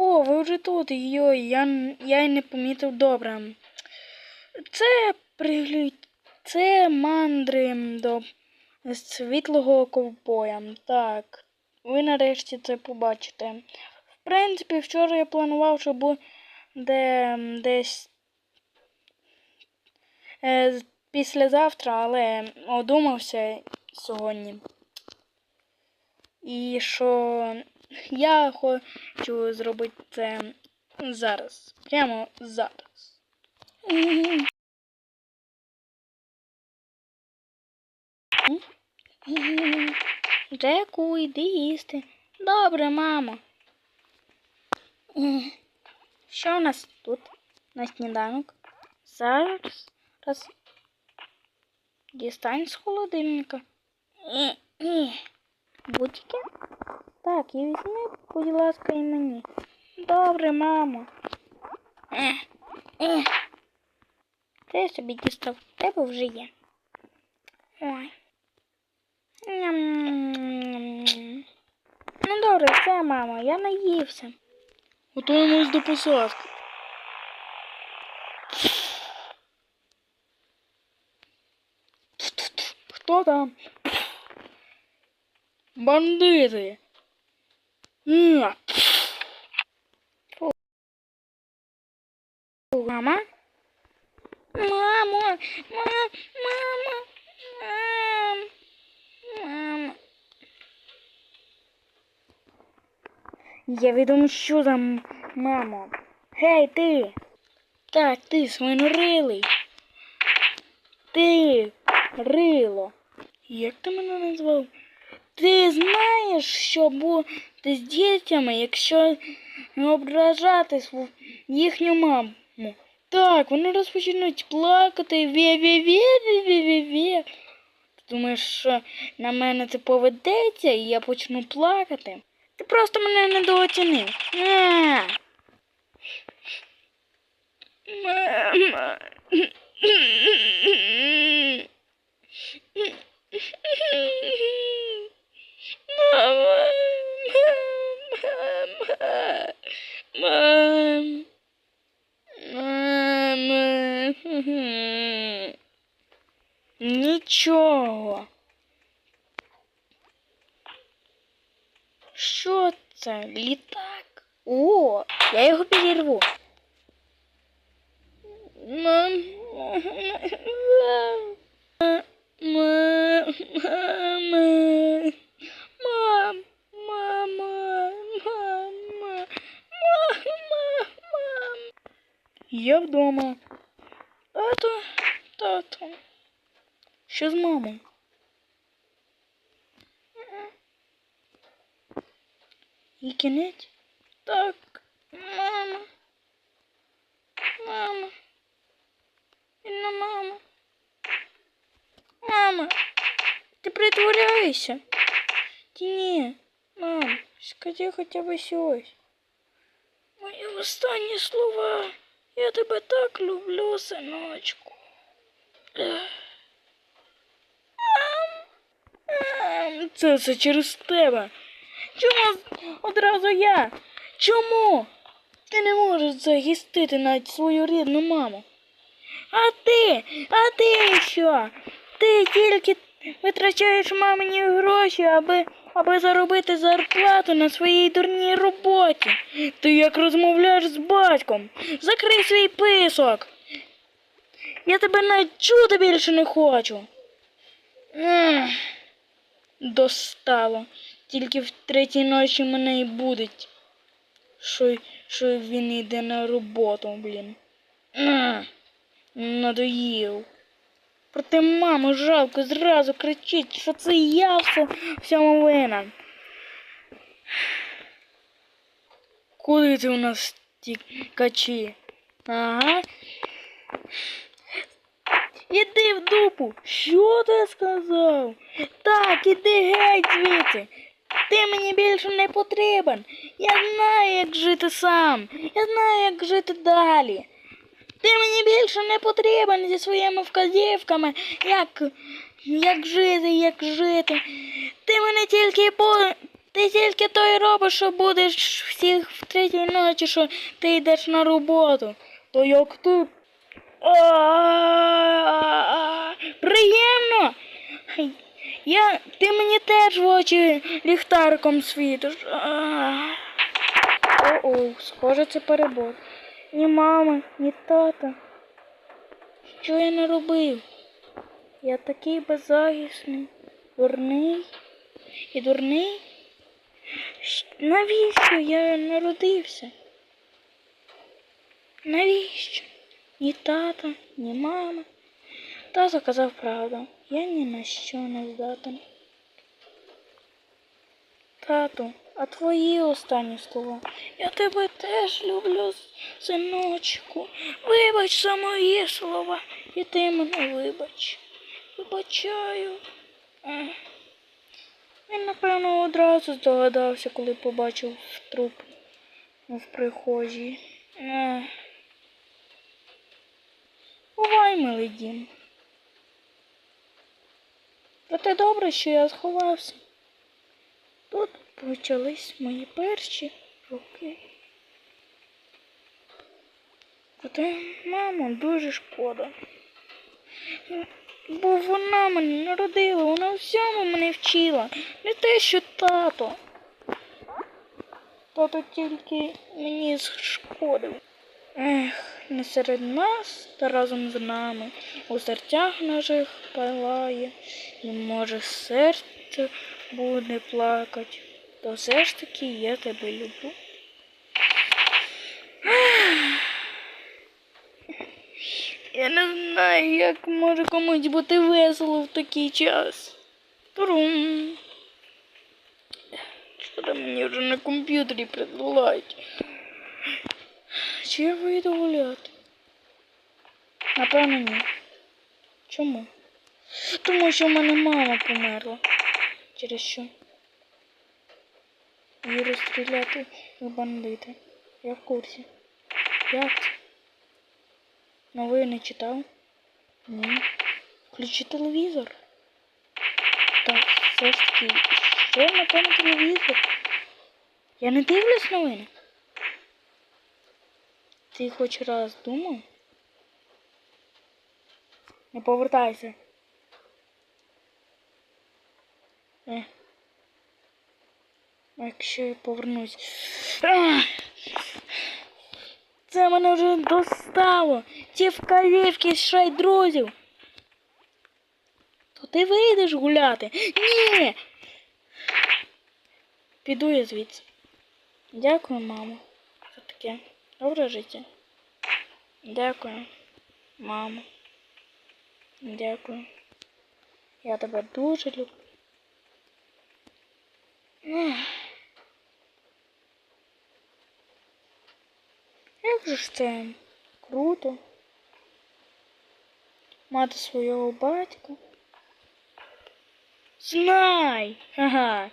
О, ви вже тут. Йой, я, я й не помітив добре. Це приглю... Це мандри до світлого ковбоя. Так, ви нарешті це побачите. В принципі, вчора я планував, що буде десь е, післязавтра, але одумався сьогодні. І що я хочу зробити це зараз. Прямо зараз. Джеку, йди їсти. Добре, мамо. Що у нас тут на сніданок? Зараз раз. Дістань з холодильника. Бутики? Так, і візьми, будь ласка, і мені. Добре, мамо. Е, е. Це я собі дістав. Тебе вже є. Ой. Ням-ням-ням. Ну добре, все, мамо, я наївся. Готуємось до посадки. Хто там? Бандити. Мама? Мамо, мама, мама, мам, мама. Я відомо, там, мамо. Гей, ти. Так, ти, свинорилий. Ти, рило. Як ти мене назвав? Ти знаєш, що буде з дітями, якщо не ображати їхню маму? Так, вони розпочнуть плакати. Вє-вє-вє-вє-вє-вє. Ти думаєш, що на мене це поведеться і я почну плакати? Ти просто мене недооцінив. А. Мама. Мама. Мама. Мам. Мама. Нічого. Що це? Літак? О, я його підірву. Мам. Мам. Мама. Я вдома. Тато. Тато. Що з мамою? І кінець? Так, мама. Мама. Інна мама. Мама. Ти притворяєшся? Ти ні. Мам, скажи хоча б щось. Мої останні слова. Я тебе так люблю, синочку. Це все через тебе. Чому одразу я? Чому? Ти не можеш захистити навіть свою рідну маму. А ти? А ти що? Ти тільки витрачаєш мамині гроші, аби, аби заробити зарплату на своїй дурній роботі. Ти як розмовляєш з батьком? Закрий свій писок. Я тебе навіть чути більше не хочу. Достало. Тільки в третій ночі мене і будуть. Що, що він йде на роботу, блін. Надоїв. Проте маму жалко зразу кричить, що це я все всьому винен. Куди ти у нас тікачі? Ага. Іди в дупу. Що ти сказав? Так, іди геть звідси. Ти мені більше не потрібен. Я знаю, як жити сам. Я знаю, як жити далі. Ти мені більше не потрібен зі своїми вказівками, як, як жити, як жити. Ти мене тільки по. Ти тільки то й робиш, що будеш всіх в третій ночі, що ти йдеш на роботу. То як ти. Приємно! Я, ти мені теж в очі ліхтариком світиш. О-о, схоже, це перебор. Ні мами, ні тата. Що я не робив? Я такий беззахисний, дурний і дурний. Навіщо я народився? Навіщо? Ні тата, ні мама. Тато казав правду. Я ні на що не здатен. Тату, а твої останні слова? Я тебе теж люблю, синочку. Вибач за мої слова, і ти мене вибач. Вибачаю. Він, напевно, одразу здогадався, коли побачив труп в прихожій. Бувай, милий дім. Проте добре, що я сховався. Тут почались мої перші роки. Проте, мамо, дуже шкода. Бо вона мене народила, вона всьому мене вчила. Не те, що тато. Тато тільки мені шкодив. Ех, не серед нас та разом з нами. У серцях наших палає, і може серце буде плакать. То все ж таки я тебе люблю. Я не знаю, як може комусь бути весело в такий час. Трум. Що там мені вже на комп'ютері присилають? Чи я вийду гуляти? Напевно, ні. Чому? Тому що в мене мама померла. Через що? Її розстріляти бандити. Я в курсі. Як це? Новини читав? Ні. Включи телевізор. Так, все ж таки, що напевно телевізор? Я не дивлюсь новини. Ти хоч раз думав? Не повертайся. Е. А Якщо я повернусь. Це мене вже достало. Ті вказівки ще й друзів. То ти вийдеш гуляти? Ні. Піду я звідси. Дякую, мамо. За таке. Добре життя. Дякую, мамо. Дякую. Я тебе дуже люблю. Як же ж це круто. Мати свого батька. Знай! Ага.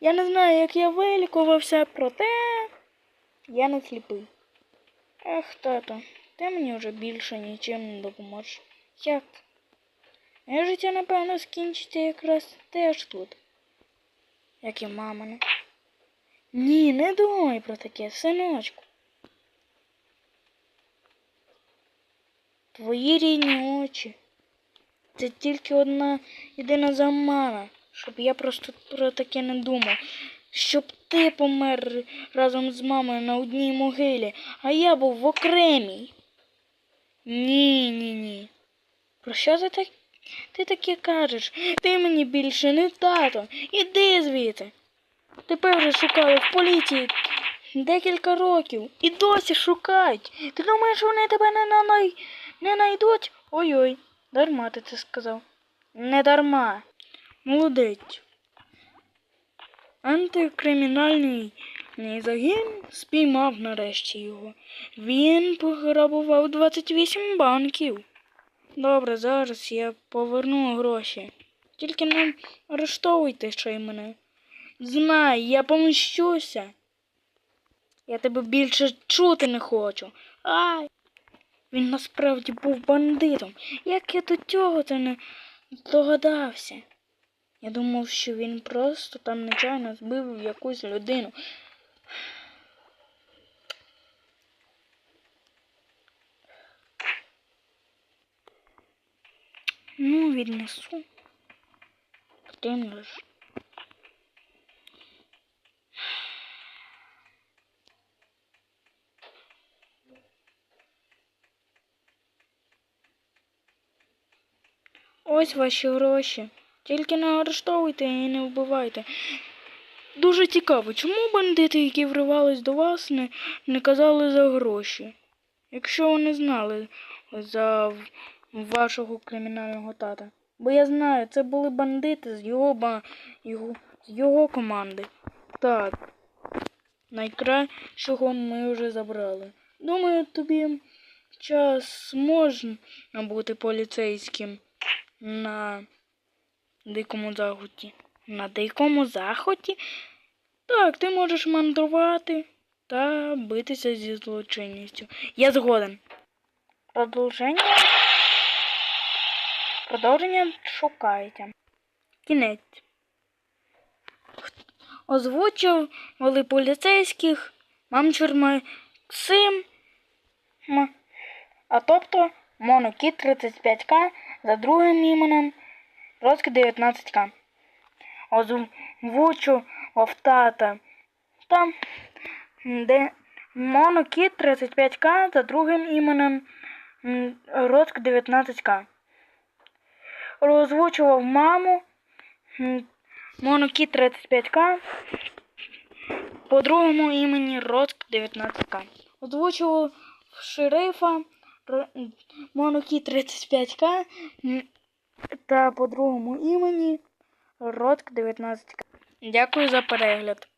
Я не знаю, як я вилікувався, проте я не сліпий. Ех, тато, ти мені вже більше нічим не допоможеш. Як? Моє життя, напевно, скінчиться якраз теж тут. Як і мамине. Ні, не думай про таке, синочку. Твої рідні очі. Це тільки одна єдина замана, щоб я просто про таке не думав. Щоб ти помер разом з мамою на одній могилі, а я був в окремій. Ні, ні, ні. Про що ти так? Ти таке кажеш? Ти мені більше не тато. Іди звідси. Тепер вже шукали в поліції декілька років і досі шукають. Ти думаєш, вони тебе не, на, най- не найдуть? Ой-ой, дарма ти це сказав. Не дарма. Молодець. Антикримінальний загін спіймав нарешті його. Він пограбував 28 банків. Добре, зараз я поверну гроші. Тільки не арештовуйте ще й мене. Знай, я помщуся. Я тебе більше чути не хочу. Ай. Він насправді був бандитом. Як я до цього це не догадався? Я думав, що він просто там нечайно збив якусь людину. Ну, віднесу. Потрібно ж. Ось ваші гроші. Тільки не арештовуйте і не вбивайте. Дуже цікаво, чому бандити, які вривались до вас, не, не казали за гроші? Якщо вони знали за вашого кримінального тата. Бо я знаю, це були бандити з його, ба... його... з його команди. Так. Найкращого ми вже забрали. Думаю, тобі час можна бути поліцейським на дикому заході. На дикому заході? Так, ти можеш мандрувати та битися зі злочинністю. Я згоден. Продовження. Продовження шукайте. Кінець. Озвучували поліцейських мамчур Максим, а тобто Монокіт 35К за другим іменем Роцьк 19К. Озвучував тата. Там, де Монокіт 35К за другим іменем м, Роцьк 19К. Озвучував маму Монокіт 35К по другому імені Роцк 19К. Озвучував шерифа Монокіт 35К та по другому імені Ротк 19К. Дякую за перегляд.